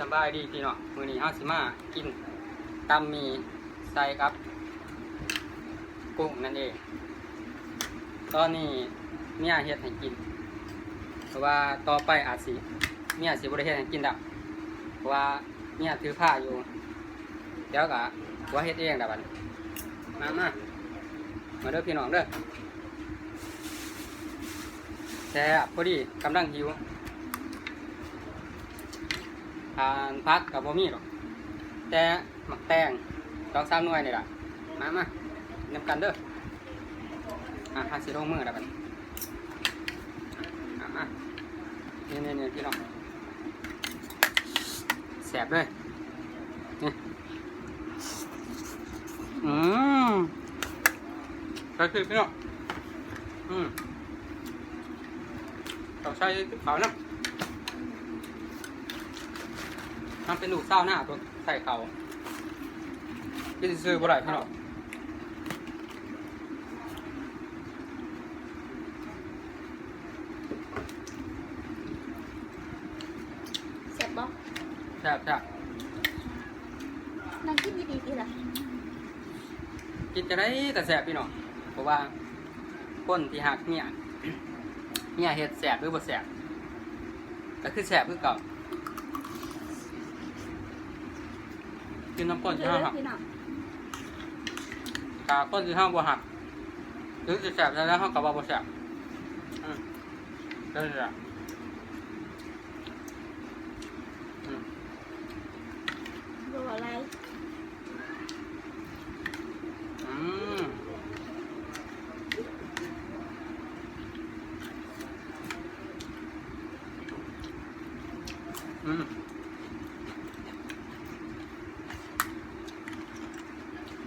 สบายดีพี่เนาะมือนี้เฮาสิมากินตำมีใส่ครับ กุ้งนั่นเอง ตอนนี้เมียเฮ็ดให้กิน เพราะว่าต่อไปอาจสิเมียสิบ่ได้เฮ็ดให้กินดอกเพราะว่าเมียถือผ้าอยู่ เดี๋ยวก็ว่าเฮ็ดเองดอกบันี้มามามาเด้อพี่น้องเด้อแซ่บพอดีกำลังหิว ทานพักกับบ่มีหรอก แต่หมักแตงสองสามหน่วยนี่ล่ะ มามานำกันเด้ออะหาสิลงมือแล้วกันอะมานี่นี่นี่พี่น้องแสบเลยนี่อืมก็คือพี่น้องอืมต้องใช้เขานะ มันเป็นลูกเศร้าหน้าตัวใส่เขาพี่สิซื้อบ่ได้พี่น้องเสร็จบ่แซ่บแซ่บนั่งกินดีๆดีล่ะกินจะได้แต่แซ่บพี่น้องเพราะว่าคนที่หักเนี่ยเนี่ยเฮ็ดแซ่บหรือบ่แซ่บก็คือแซ่บคือเก่า กินน้ำก้นที่ห้าหักพี่น้องตาข้นที่ห้าบ่หักถึงจะแสบแล้วห้าก็ว่าบ่แสบอืมนั่นแหละอืมบ่อะไร อืมอืม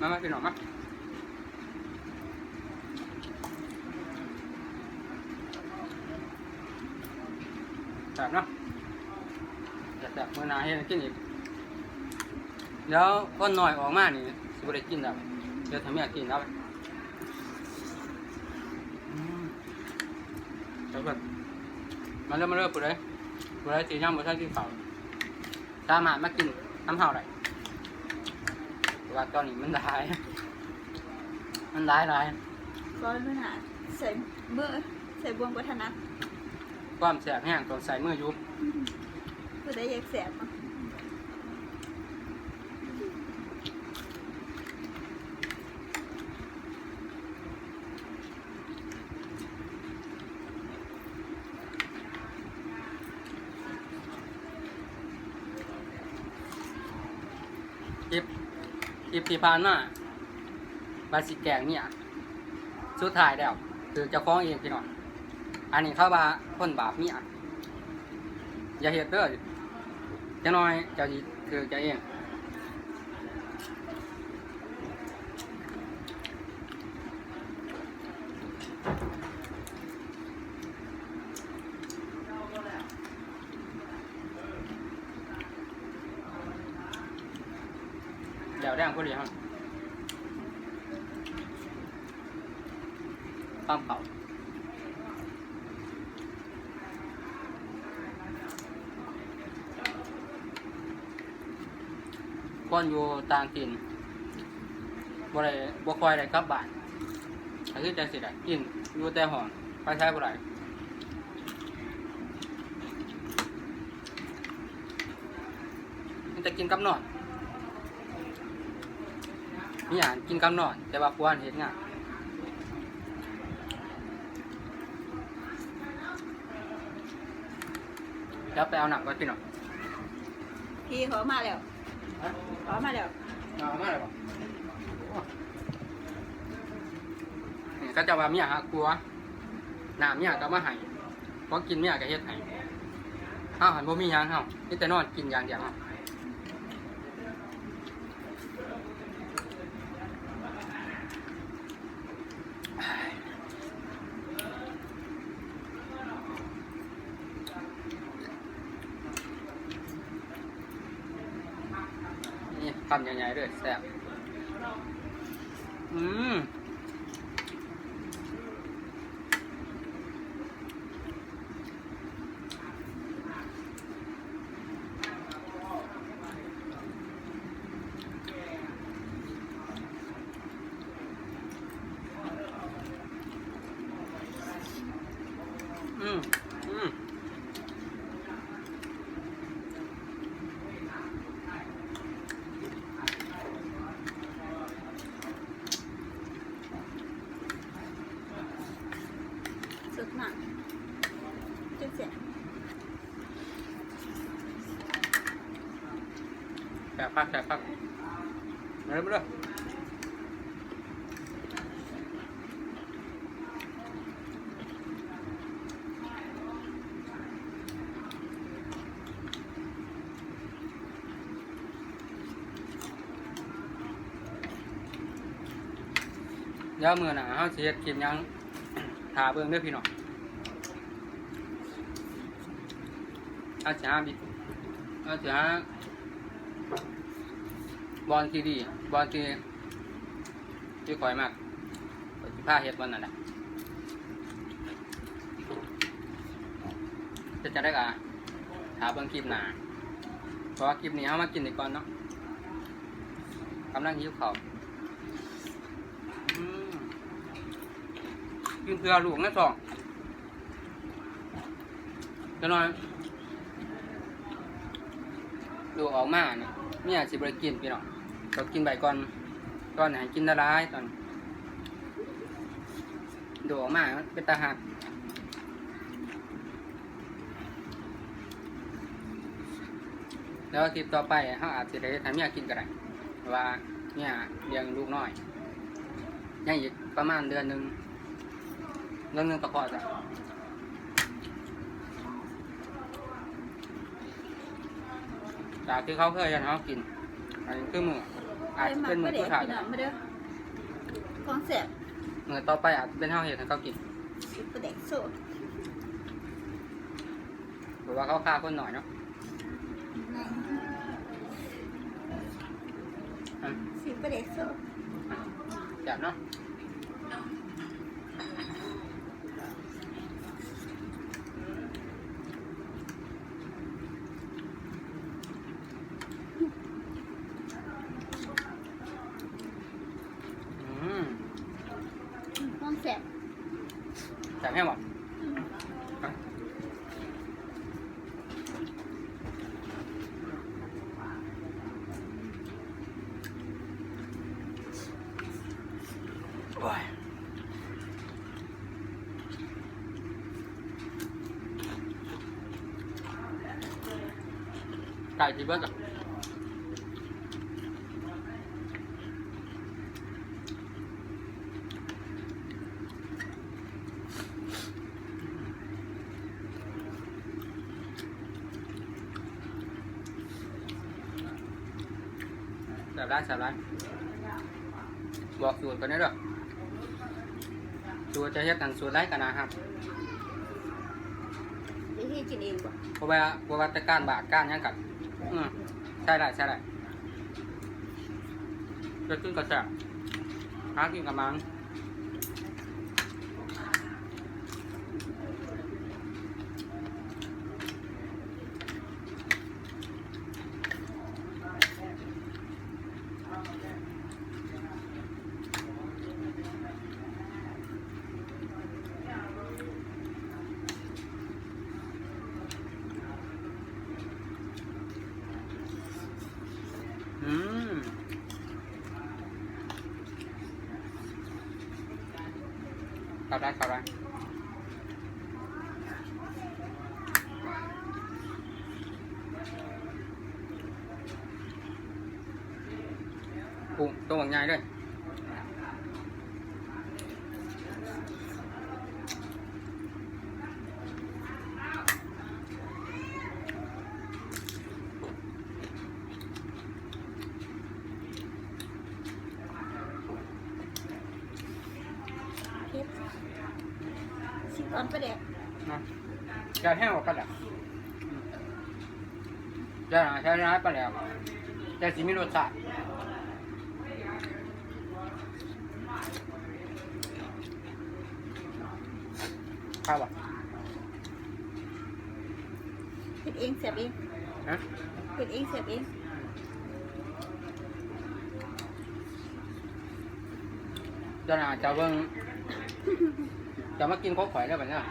มามาพี่น้องมาแบบเนาะแบบแบบเมื่อนาให้กินอีกแล้วก้อนหน่อยออกมานี่สิบได้กินแล้วเดี๋ยวทำให้กินแล้วอืมเดี๋ยวก่อนมาเริ่มมาเริ่มปุ๊บเลยปุ๊บเลยสีย่ำมาใช้กินข้าวสามารถมากินน้ำเห่าได้เพร ว่าตอนนี้มันหลาย มันหลายหลายร้อยมื้อหาใส่มือใส่บวงบ่ถนัดความแสบแห้งต้องใส่มืออยุบผู้ใดอยากแสบบ่คลิปค ลิปที่ผ่านมาบาสิแกงเนี่ยสุดท้ายแล้วคือเจ้าของเองพี่น้องอันนี้เขาว่าคนบาปเมียอย่าเฮ็ดเด้อจะน้อยเจ้าสิคือเจ้าเอง เดี๋ยงพอดีครับตามเก่าคนอยู่ต่างถิ่นบ่ได้บ่คอยได้กลับบ้านก็คือจังสิได้กินอยู่แต่ห้องไปใช้บ่ได้จะกินกับนอน มีอาหารกินกับนอน แต่ว่าควรเฮ็ดงานแล้วไปเอาหนักไว้พี่น้องพี่เขามาแล้วเขามาแล้วเอามาเลยบ่นี่ก็จะว่าเมียฮะกลัวน้ำเมียก็มาให้พอกินเมียก็เฮ็ดให้เฮาหันบ่มีหยังเฮามีแต่นอนกินอย่างเดียวเฮานี่ทำใหญ่ๆด้วยแซ่บอืม อืมอืม สุดหนักจุดเสีย แกะพักแกะพักมาเริ่มเลยเดี๋ยวมือหนาเขาเฮ็ดกินยังถาเบิ่งเด้อพี่น้องอาสิหาบิดอาสิหา บอลที่ดีบอลที่ที่คอยมากข้าเฮ็ดวันนั่นแหละจะจะได้กะถาเบิ่งคลิปหนาเพราะว่าคลิปนี้เขามากินดีก่อนเนาะกำลังหิวข้าอืมกินเพื่อลูกนะสองจะน้อยลูออกมาเนี่ยเมียสิบริกินพี่น้อง ก็กินใบก่อนก่อนให้กินละลายตอนดูออกมาเป็นตาหักแล้วอาทิปต่อไปเขาอาจจะได้ทำเมียกินก็ไรว่าเนี่ยเลี้ยงลูกน้อยยังอีกประมาณเดือนหนึ่งเดือนหนึ่งก็พอจ้ะจากที่เขาเคยให้เขากินอันนี้คือมือ อาจจะเป็นมือเด็ผู้กชายพี่น้องมาเด้อของแสบมือต่อไปอาจจะเป็นเขาเห็ดให้เขากินสิบประเด็กโสดหรือว่าเขาฆ่าคนหน่อยเนาะอืมสิบประเด็กโสดจับเนาะอืม ของแสบจับให้หมดโอ้ยไก่ที่เบิร์ดอะ บร้ายแสบร้ายบอกสูตรกันได้ด้วยสูตรจะเฮ็ดกันสูตรไรกันนะครับวิธีกินเองบ่เพราะว่าเพราะว่าแต่การบาดการหยังกัดอืมใช่ได้ใช่ได้จะขึ้นกระแสบหากินกับมัน อืม เข้าได้เข้าได้กุ้งตัวบางใหญ่ด้วย เทปสิบออนประเด็ก นะจะแห้งออกไปแล้ว จะใช้ร้ายไปแล้วจะสิมีรสชาติข้าวอะเฮ็ดเองแสบเองฮะเฮ็ดเองแสบเองจะน่าจะเบิ่งจะมากินข้าวข่อยได้ป่ะเนี่ยอ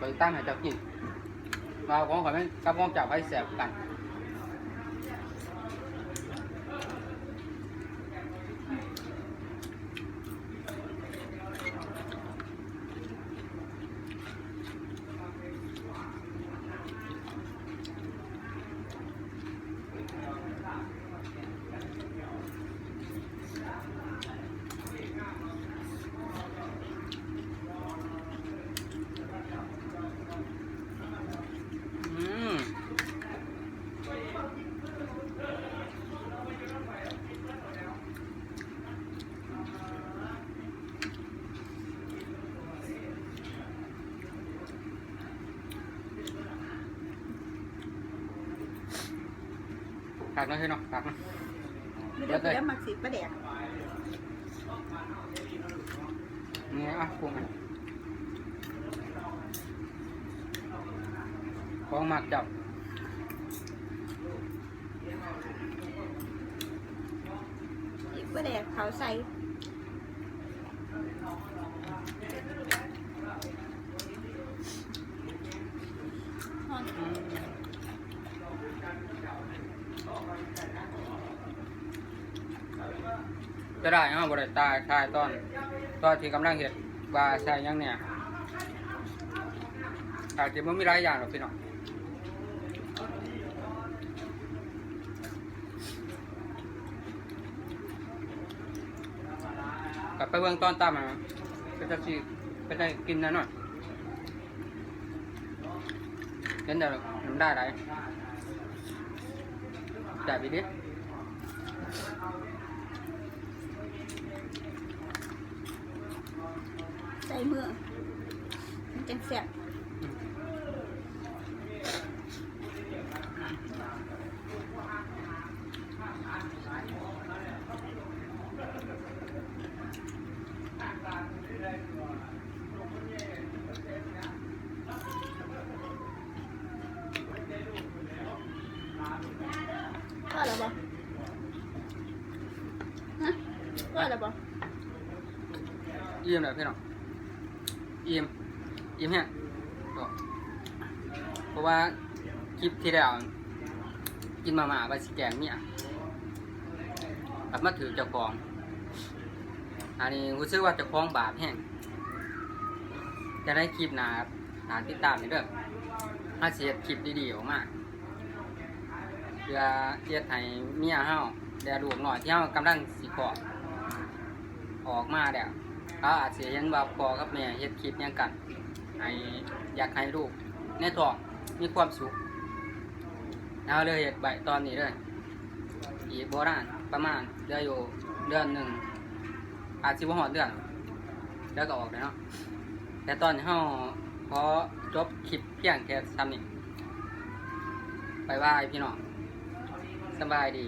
ก็ตั้งให้เจ้ากินมาของข่อยมันกับของเจ้าไปแสบกัน อืม ผักนะพี่น้องผักนะไม่ได้เดี๋ยวมักสิประแดกนี่อะปรุงอะของหมักจับอีกประแดกเขาใส่ฮอนอืม จะได้ฮะบริตายทายตอนตอนที่กำลังเห็ดว่าใช่ยังเนี่ยอาจจะไม่มีหลายอย่างหรอกพี่น้องกลับไปเบื้องต้นตามมาก็จะสิก็จะกินนั่นหน่อยเห็นเดี๋ยวน้ำได้ไร จ่ายไปดิใส่มือมันจังแสบ ก็แล้วบ่ฮะก็แล้วบ่ อิ่มเลยพี่น้องอิ่มอิ่มแฮะก็เพราะว่าคลิปที่แล้วกินมาม่าไปสิแกงเนี่ยกลับมาถือเจ้าของ อันนี้รู้สึกว่าเจ้าของบาปแห้งจะได้คลิปหนาหนาติดตามนี่เด้อถ้าเสียคลิปดีๆออกมาเพื่อเทียดให้เมียเฮาเดี๋ยวลูกหน่อยที่เฮากำลังสิขอออกมาแล้ว เขาอาจจะเห็นว่าพ่อกับแม่เฮ็ดคลิปยังกันให้อยากให้ลูกในท้องมีความสุขเอาเลยเฮ็ดใบตอนนี้เลยอีโบราณประมาณเดือนอยู่เดือนหนึ่งอาจสิบ่ฮอดเดือนแล้วก็ออกแล้วเนาะแต่ตอนนี้เฮาขอจบคลิปเพียงแค่ซ้ำนี้ไปบายพี่น้องสบายดี